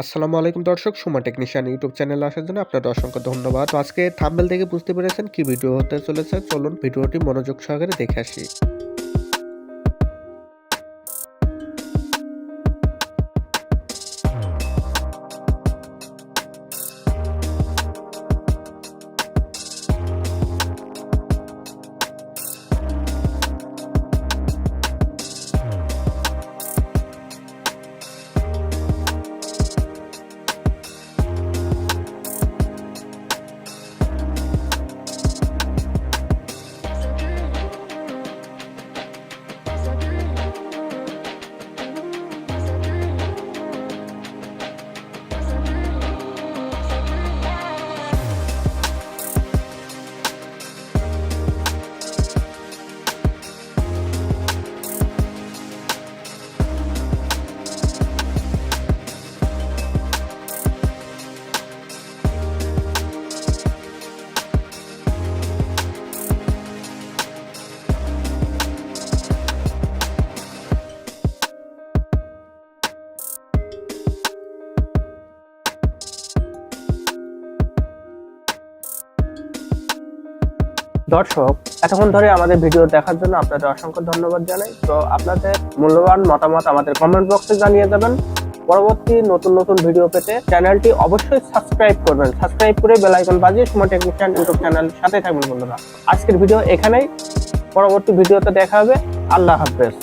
আসসালামু আলাইকুম দর্শক সুমা টেকনিশিয়ান ইউটিউব চ্যানেলে আসার জন্য আপনাদের অসংখ্য ধন্যবাদ। তো আজকে থাম্বেল থেকে বুঝতে পেরেছেন কি ভিডিও হতে চলেছে, চলুন ভিডিওটি মনোযোগ সহকারে দেখে আসি। দর্শক, এতক্ষণ ধরে আমাদের ভিডিও দেখার জন্য আপনাদের অসংখ্য ধন্যবাদ জানাই। তো আপনাদের মূল্যবান মতামত আমাদের কমেন্ট বক্সে জানিয়ে দেবেন। পরবর্তী নতুন নতুন ভিডিও পেতে চ্যানেলটি অবশ্যই সাবস্ক্রাইব করবেন। সাবস্ক্রাইব করে বেল আইকন বাজিয়ে সময় টেকনিশিয়ান ইউটিউব চ্যানেল সাথে থাকবেন বন্ধুরা। আজকের ভিডিও এখানেই। পরবর্তী ভিডিওতে দেখা হবে। আল্লাহ হাফেজ।